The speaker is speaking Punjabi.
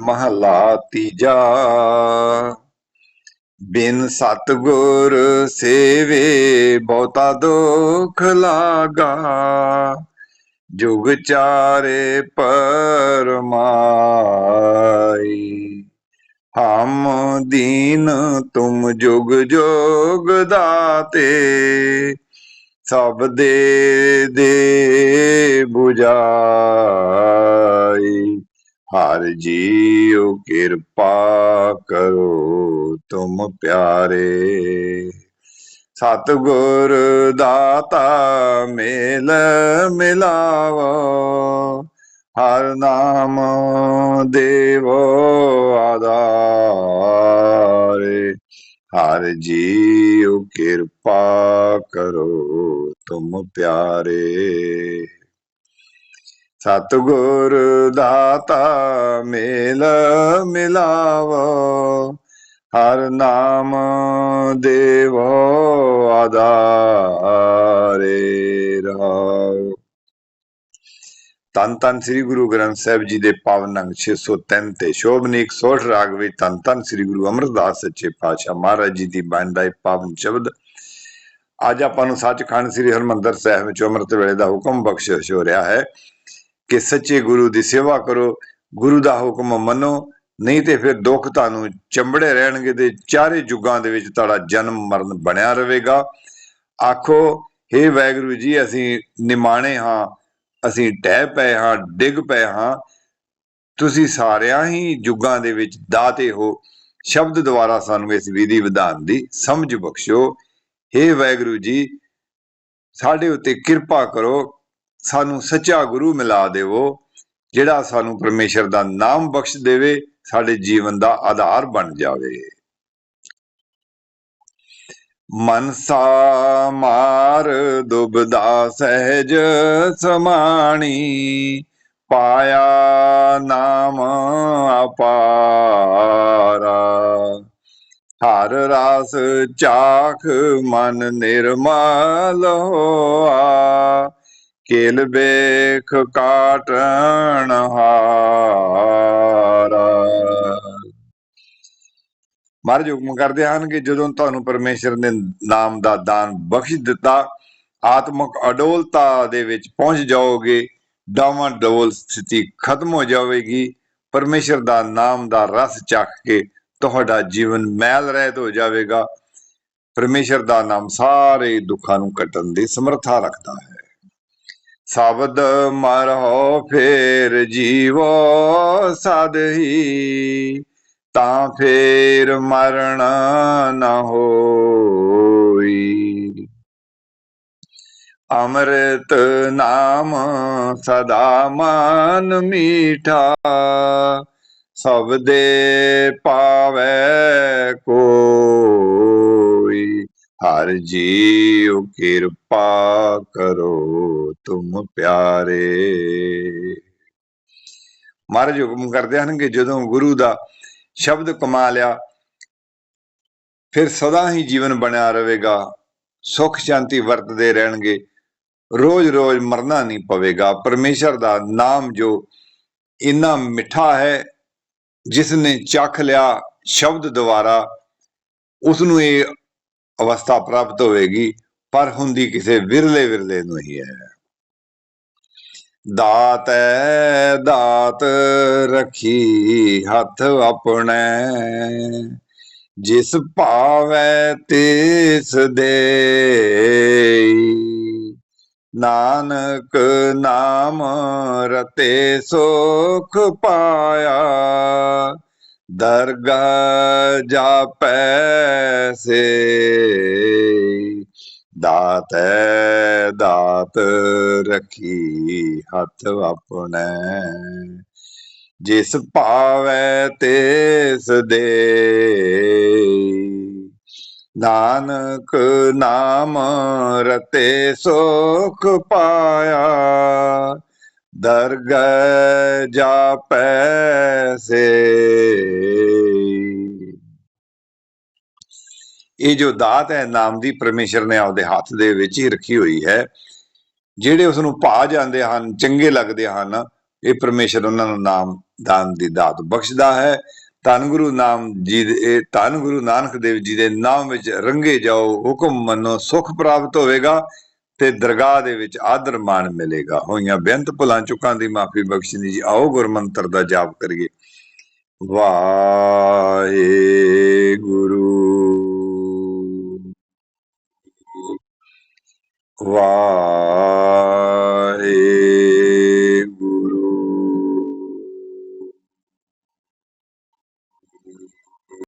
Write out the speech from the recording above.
ਮਹਲਾ ਤੀਜਾ। ਬਿਨ ਸਤਗੁਰ ਸੇਵੇ ਬਹੁਤਾ ਦੁਖ ਲਾਗਾ। ਜੁਗ ਚਾਰੇ ਪਰਮਾਈ। ਹਮ ਦੀਨ ਤੁਮ ਜੁਗ ਜੋਗ ਦਾਤੇ। ਸਭ ਦੇ ਦੇ 부ਜਾਈ ਹਰ ਜੀਉ ਕਿਰਪਾ ਕਰੋ ਤੁਮ ਪਿਆਰੇ। ਸਤਗੁਰ ਦਾਤਾ ਮੇਲ ਮਿਲਾਵੋ, ਹਰ ਨਾਮ ਦੇਵੋ ਆਧਾਰੇ। ਹਰ ਜੀਉ ਕਿਰਪਾ ਕਰੋ ਤੁਮ ਪਿਆਰੇ। ਸਤਗੁਰ ਦਾਤਾ ਮੇਲ ਮਿਲਾਵੋ, ਹਰ ਨਾਮ ਦੇਵੋ ਆਧਾਰੇ ਰਹਾਓ। ਤਨ ਤਨ ਸ੍ਰੀ ਗੁਰੂ ਗ੍ਰੰਥ ਸਾਹਿਬ ਜੀ ਦੇ ਪਾਵਨ ਅੰਗ 603 ਤੇ ਸ਼ੋਭਨੀਕ ਸੋਠ ਰਾਗ ਵਿੱਚ ਤਨ ਤਨ ਸ੍ਰੀ ਗੁਰੂ ਅਮਰਦਾਸ ਸੱਚੇ ਪਾਤਸ਼ਾਹ ਮਹਾਰਾਜ ਜੀ ਦੀ ਬਾਣੀ ਦਾ ਪਾਵਨ ਸ਼ਬਦ। ਅੱਜ ਆਪਾਂ ਨੂੰ ਸੱਚਖੰਡ ਸ੍ਰੀ ਹਰਮੰਦਰ ਸਾਹਿਬ ਵਿੱਚ ਅੰਮ੍ਰਿਤ ਵੇਲੇ ਦਾ ਹੁਕਮ ਬਖਸ਼ਿਸ਼ ਹੋ ਰਿਹਾ ਹੈ। ਕਿ ਸੱਚੇ ਗੁਰੂ ਦੀ ਸੇਵਾ ਕਰੋ, ਗੁਰੂ ਦਾ ਹੁਕਮ ਮੰਨੋ, ਨਹੀਂ ਤੇ ਫਿਰ ਦੁੱਖ ਤੁਹਾਨੂੰ ਚੰਬੜੇ ਰਹਿਣਗੇ ਤੇ ਚਾਰੇ ਯੁੱਗਾਂ ਦੇ ਵਿੱਚ ਤੁਹਾਡਾ ਜਨਮ ਮਰਨ ਬਣਿਆ ਰਹੇਗਾ। ਆਖੋ हे ਵੈਗੁਰੂ ਜੀ, ਅਸੀਂ ਨਿਮਾਣੇ ਹਾਂ, ਅਸੀਂ ਟਹਿ ਪਏ ਹਾਂ, ਡਿੱਗ ਪਏ ਹਾਂ। ਤੁਸੀਂ ਸਾਰਿਆਂ ਹੀ ਯੁੱਗਾਂ ਦੇ ਵਿੱਚ ਦਾਤੇ ਹੋ। ਸ਼ਬਦ ਦੁਆਰਾ ਸਾਨੂੰ ਇਸ ਵਿਧੀ ਵਿਧਾਨ ਦੀ ਸਮਝ ਬਖਸ਼ੋ। हे ਵੈਗੁਰੂ ਜੀ, ਸਾਡੇ ਉੱਤੇ ਕਿਰਪਾ ਕਰੋ ਸਾਨੂੰ ਸੱਚਾ ਗੁਰੂ ਮਿਲਾ ਦੇਵੋ, ਜਿਹੜਾ ਸਾਨੂੰ ਪਰਮੇਸ਼ਰ ਦਾ ਨਾਮ ਬਖਸ਼ ਦੇਵੇ, ਸਾਡੇ ਜੀਵਨ ਦਾ ਆਧਾਰ ਬਣ ਜਾਵੇ। ਮਨਸਾ ਮਾਰ ਦੁਬਦਾ ਸਹਿਜ ਸਮਾਣੀ, ਪਾਇਆ ਨਾਮ ਅਪਾਰਾ। ਹਰ ਰਾਸ ਚਾਖ ਮਨ ਨਿਰਮਲ ਹੋਆ ਕੇਲ ਬੇਖ ਕਾਟਣ ਹਾਰਾ। ਮਹਾਰਾਜ ਹੁਕਮ ਕਰਦੇ ਹਨ ਕਿ ਜਦੋਂ ਤੁਹਾਨੂੰ ਪਰਮੇਸ਼ਰ ਨੇ ਨਾਮ ਦਾ ਦਾਨ ਬਖਸ਼ ਦਿੱਤਾ, ਆਤਮਿਕ ਅਡੋਲਤਾ ਦੇ ਵਿੱਚ ਪਹੁੰਚ ਜਾਓਗੇ, ਡਾਵਾਂ ਡੋਲ ਸਥਿਤੀ ਖਤਮ ਹੋ ਜਾਵੇਗੀ, ਪਰਮੇਸ਼ਰ ਦਾ ਨਾਮ ਦਾ ਰਸ ਚੱਖ ਕੇ ਤੁਹਾਡਾ ਜੀਵਨ ਮੈਲ ਰਹਿਤ ਹੋ ਜਾਵੇਗਾ। ਪਰਮੇਸ਼ਰ ਦਾ ਨਾਮ ਸਾਰੇ ਦੁੱਖਾਂ ਨੂੰ ਕੱਟਣ ਦੀ ਸਮਰੱਥਾ ਰੱਖਦਾ ਹੈ। ਸ਼ਬਦ ਮਰਹੁ ਫੇਰ ਜੀਵੋ ਸਦਹੀ ਤਾਂ ਫੇਰ ਮਰਨ ਨ ਹੋਈ। ਅੰਮ੍ਰਿਤ ਨਾਮ ਸਦਾ ਮਨ ਮੀਠਾ, ਸਭ ਦੇ ਪਾਵੇ ਕੋਈ। ਹਰ ਜੀਉ ਕਿਰਪਾ ਕਰੋ। ਤੁਮ ਪਿਆਰੇ। ਮਹਾਰਾਜ ਹੁਕਮ ਕਰਦੇ ਹਨ ਕਿ ਜਦੋਂ ਗੁਰੂ ਦਾ ਸ਼ਬਦ ਕਮਾ ਲਿਆ, ਫਿਰ ਸਦਾ ਹੀ ਜੀਵਨ ਬਣਿਆ ਰਹੇਗਾ। ਸੁਖ ਸ਼ਾਂਤੀ ਵਰਤਦੇ ਰਹਿਣਗੇ। ਰੋਜ਼-ਰੋਜ਼ ਮਰਨਾ ਨਹੀਂ ਪਵੇਗਾ। ਪਰਮੇਸ਼ਰ ਦਾ ਨਾਮ ਜੋ ਇੰਨਾ ਮਿੱਠਾ ਹੈ ਜਿਸ ਨੇ ਚੱਖ ਲਿਆ ਸ਼ਬਦ ਦੁਆਰਾ ਉਸ ਨੂੰ ਇਹ ਅਵਸਥਾ ਪ੍ਰਾਪਤ ਹੋਵੇਗੀ, ਪਰ ਹੁੰਦੀ ਕਿਸੇ ਵਿਰਲੇ ਵਿਰਲੇ ਨੂੰ ਹੀ ਹੈ। ਦਾਤ ਦਾਤ ਰੱਖੀ ਹੱਥ ਆਪਣੇ। ਜਿਸ ਭਾਵੈ ਤਿਸ ਦੇ ਨਾਨਕ ਨਾਮ ਰਤੇ ਸੁਖ ਪਾਇਆ। ਦਰਗਾ ਜਾਪੈ ਸੇ। ਦਾਤ ਹੈ ਦਾਤ ਰੱਖੀ ਹੱਥ ਆਪਣੇ। ਜਿਸ ਭਾਵੈ ਤਿਸ ਦੇ। ਨਾਨਕ ਨਾਮ ਰਤੇ ਸੁਖ ਪਾਇਆ। ਦਰਗਹ ਜਾਪੈ ਸੇ। ਇਹ ਜੋ ਦਾਤ ਹੈ, ਨਾਮ ਦੀ ਪਰਮੇਸ਼ਰ ਨੇ ਆਪਦੇ ਹੱਥ ਦੇ ਵਿੱਚ ਹੀ ਰੱਖੀ ਹੋਈ ਹੈ। ਜਿਹੜੇ ਉਸ ਨੂੰ ਭਾ ਜਾਂਦੇ ਹਨ, ਚੰਗੇ ਲੱਗਦੇ ਹਨ, ਇਹ ਪਰਮੇਸ਼ਰ ਉਹਨਾਂ ਨੂੰ ਨਾਮ ਦਾਨ ਦੀ ਦਾਤ ਬਖਸ਼ਦਾ ਹੈ। ਧੰਨ ਗੁਰੂ ਨਾਮ ਜੀ ਦੇ ਧੰਨ ਗੁਰੂ ਨਾਨਕ ਦੇਵ ਜੀ ਦੇ ਨਾਮ ਵਿੱਚ ਰੰਗੇ ਜਾਓ, ਹੁਕਮ ਮੰਨੋ, ਸੁਖ ਪ੍ਰਾਪਤ ਹੋਵੇਗਾ ਤੇ ਦਰਗਾਹ ਦੇ ਵਿੱਚ ਆਦਰ ਮਾਣ ਮਿਲੇਗਾ। ਹੋਈਆਂ ਬੇਅੰਤ ਭੁਲਾਂ, ਚੁੱਕਾਂ ਦੀ ਮਾਫੀ ਬਖਸ਼ਣੀ ਜੀ ਆਓ, ਗੁਰਮੰਤਰ ਦਾ ਜਾਪ ਕਰੀਏ। ਵਾਹਿਗੁਰੂ। Wow.